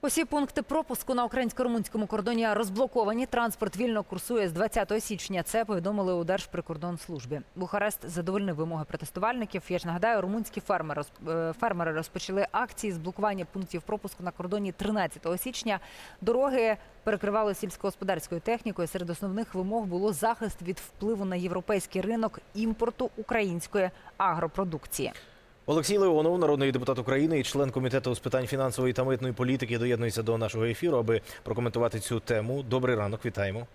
Усі пункти пропуску на українсько-румунському кордоні розблоковані. Транспорт вільно курсує з 20 січня. Це повідомили у Держприкордонслужбі. Бухарест задовольнив вимоги протестувальників. Я ж нагадаю, румунські фермери, е, фермери розпочали акції з блокування пунктів пропуску на кордоні 13 січня. Дороги перекривали сільськогосподарською технікою. Серед основних вимог було захист від впливу на європейський ринок імпорту української агропродукції. Олексій Леонов, народний депутат України і член комітету з питань фінансової та митної політики, доєднується до нашого ефіру, аби прокоментувати цю тему. Добрий ранок, вітаємо.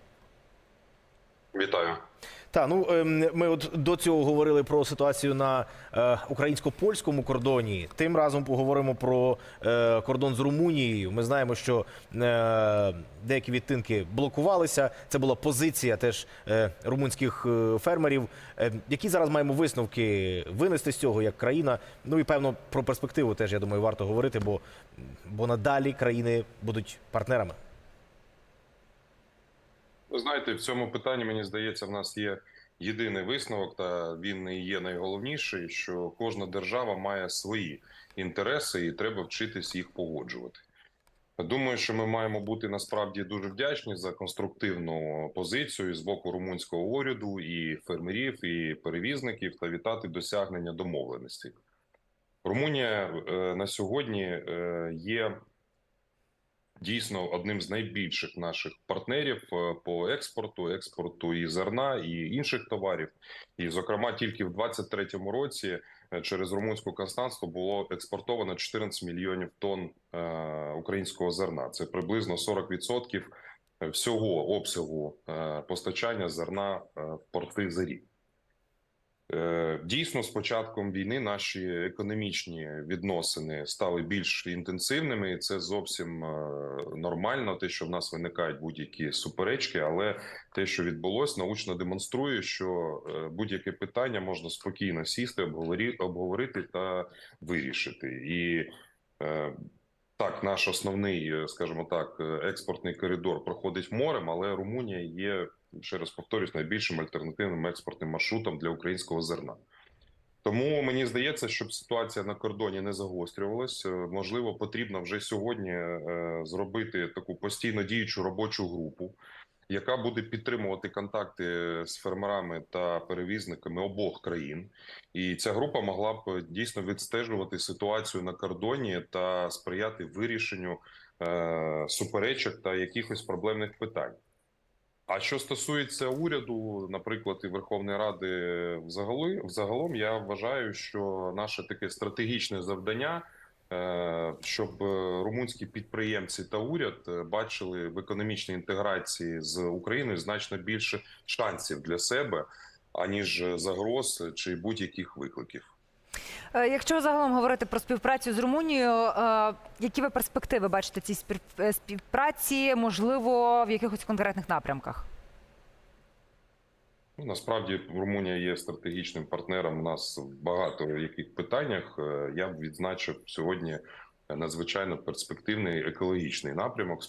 Та ну ем, ми от до цього говорили про ситуацію на е, українсько-польському кордоні. Тим разом поговоримо про е, кордон з Румунією. Ми знаємо, що е, деякі відтинки блокувалися. Це була позиція теж румунських фермерів. Які зараз маємо висновки винести з цього як країна? Ну і певно про перспективу теж я думаю варто говорити, бо, бо надалі країни будуть партнерами. Ви знаєте, в цьому питанні мені здається, в нас є єдиний висновок, та він і є найголовніший, що кожна держава має свої інтереси, і треба вчитись їх погоджувати. Думаю, що ми маємо бути насправді дуже вдячні за конструктивну позицію з боку румунського уряду і фермерів, і перевізників та вітати досягнення домовленостей. Румунія е, на сьогодні е, є дійсно одним з найбільших наших партнерів е, по експорту, експорту і зерна, і інших товарів. І, зокрема, тільки в 2023 році е, через румунську констанство було експортовано 14 мільйонів тонн е, українського зерна. Це приблизно 40% всього обсягу постачання зерна в порти за рік. Е, Дійсно, з початком війни наші економічні відносини стали більш інтенсивними, і це зовсім е, нормально. Те, що в нас виникають будь-які суперечки, але те, що відбулось, научно демонструє, що е, будь-яке питання можна спокійно сісти, обговорити та вирішити. І так, наш основний, скажімо так, експортний коридор проходить морем, але Румунія є ще раз повторюсь, найбільшим альтернативним експортним маршрутом для українського зерна. Тому мені здається, щоб ситуація на кордоні не загострювалась, е, можливо, потрібно вже сьогодні е, зробити таку постійно діючу робочу групу, яка буде підтримувати контакти з фермерами та перевізниками обох країн. І ця група могла б дійсно відстежувати ситуацію на кордоні та сприяти вирішенню е, суперечок та якихось проблемних питань. А що стосується уряду, наприклад, і Верховної Ради взагалі, взагалом, я вважаю, що наше таке стратегічне завдання, е, щоб е, румунські підприємці та уряд е, бачили в економічній інтеграції з Україною значно більше шансів для себе, аніж загроз чи будь-яких викликів. Е, Якщо загалом говорити про співпрацю з Румунією, е, які ви перспективи бачите цій е, співпраці, можливо, в якихось конкретних напрямках? Ну, Насправді Румунія є стратегічним партнером у нас в багато яких питаннях. Я б відзначив сьогодні надзвичайно перспективний екологічний напрямок.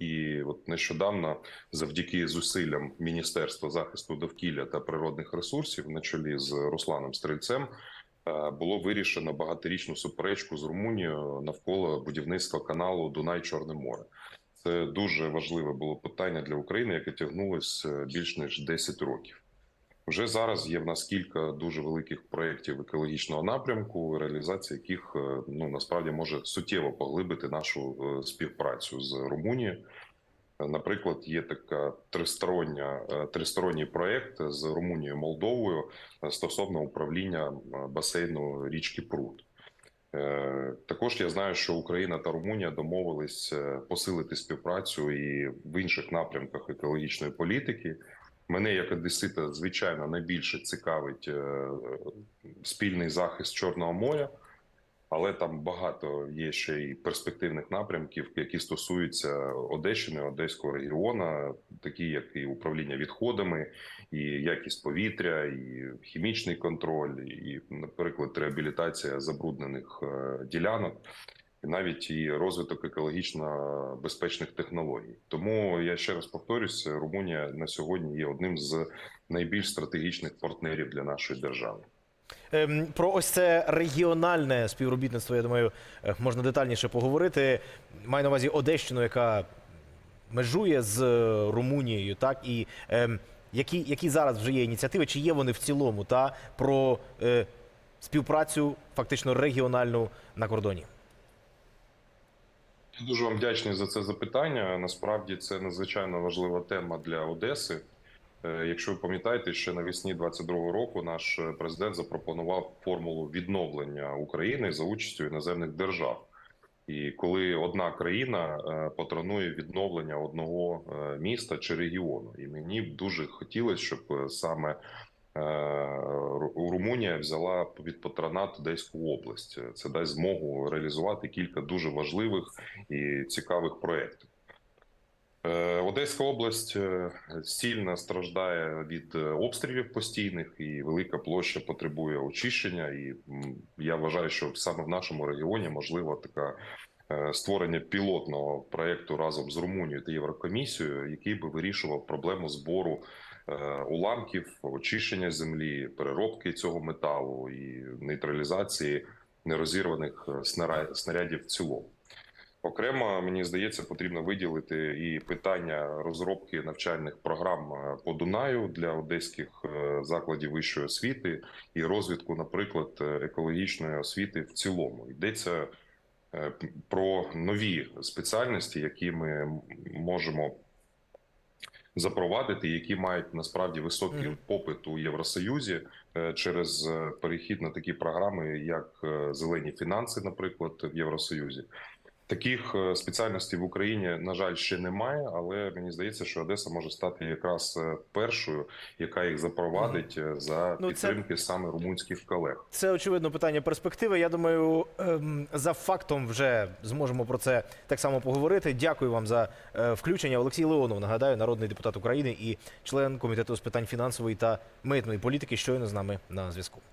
І от нещодавно, завдяки зусиллям Міністерства захисту довкілля та природних ресурсів, на чолі з Русланом Стрельцем, було вирішено багаторічну суперечку з Румунією навколо будівництва каналу Дунай Чорне море. Це дуже важливе було питання для України, яке тягнулося більш ніж 10 років. Вже зараз є в нас кілька дуже великих проєктів екологічного напрямку, реалізація яких е, ну насправді може суттєво поглибити нашу е, співпрацю з Румунією. Наприклад, є така тристороння е, тристоронній проєкт з Румунією Молдовою е, стосовно управління е, басейну річки Прут. Також я знаю, що Україна та Румунія домовились посилити співпрацю і в інших напрямках екологічної політики. Мене як одесита, звичайно, найбільше цікавить спільний захист Чорного моря, але там багато є ще й перспективних напрямків, які стосуються Одещини, Одеського регіону, такі як і управління відходами, і якість повітря, і хімічний контроль, і, наприклад, реабілітація забруднених е, ділянок. І навіть і розвиток екологічно безпечних технологій. Тому я ще раз повторюсь, Румунія на сьогодні є одним з найбільш стратегічних партнерів для нашої держави. Ем, Про ось це регіональне співробітництво, я думаю, е, можна детальніше поговорити. Маю на увазі Одещину, яка межує з е, Румунією, так і ем, які, які зараз вже є ініціативи, чи є вони в цілому та про е, співпрацю фактично регіональну на кордоні? Дуже вам вдячний за це запитання. Насправді це надзвичайно важлива тема для Одеси. Е, Якщо ви пам'ятаєте, ще навесні 22-го року наш е, президент запропонував формулу відновлення України за участю іноземних держав. І коли одна країна е, патронує відновлення одного міста чи регіону, і мені б дуже хотілося, щоб саме Румунія взяла під патронат Одеську область. Це дасть змогу реалізувати кілька дуже важливих і цікавих проєктів. Е, Одеська область е, сильно страждає від е, обстрілів постійних, і велика площа потребує очищення. І я вважаю, що саме в нашому регіоні можливо така створення пілотного проєкту разом з Румунією та Єврокомісією, який би вирішував проблему збору уламків, очищення землі, переробки цього металу і нейтралізації нерозірваних снарядів в цілому. Окремо, мені здається, потрібно виділити і питання розробки навчальних програм е, по Дунаю для одеських е, закладів вищої освіти і розвитку, наприклад, е, екологічної освіти в цілому. Йдеться про нові спеціальності, які ми можемо запровадити, які мають насправді високий попит у Євросоюзі через перехід на такі програми, як зелені фінанси, наприклад, в Євросоюзі. Таких е, спеціальностей в Україні, на жаль, ще немає, але мені здається, що Одеса може стати якраз е, першою, яка їх запровадить е, за Ну, це- підтримки саме румунських колег. Це очевидно питання перспективи. Я думаю, ем, за фактом вже зможемо про це так само поговорити. Дякую вам за е, включення. Олексій Леонов, нагадаю, народний депутат України і член комітету з питань фінансової та митної політики, щойно з нами на зв'язку.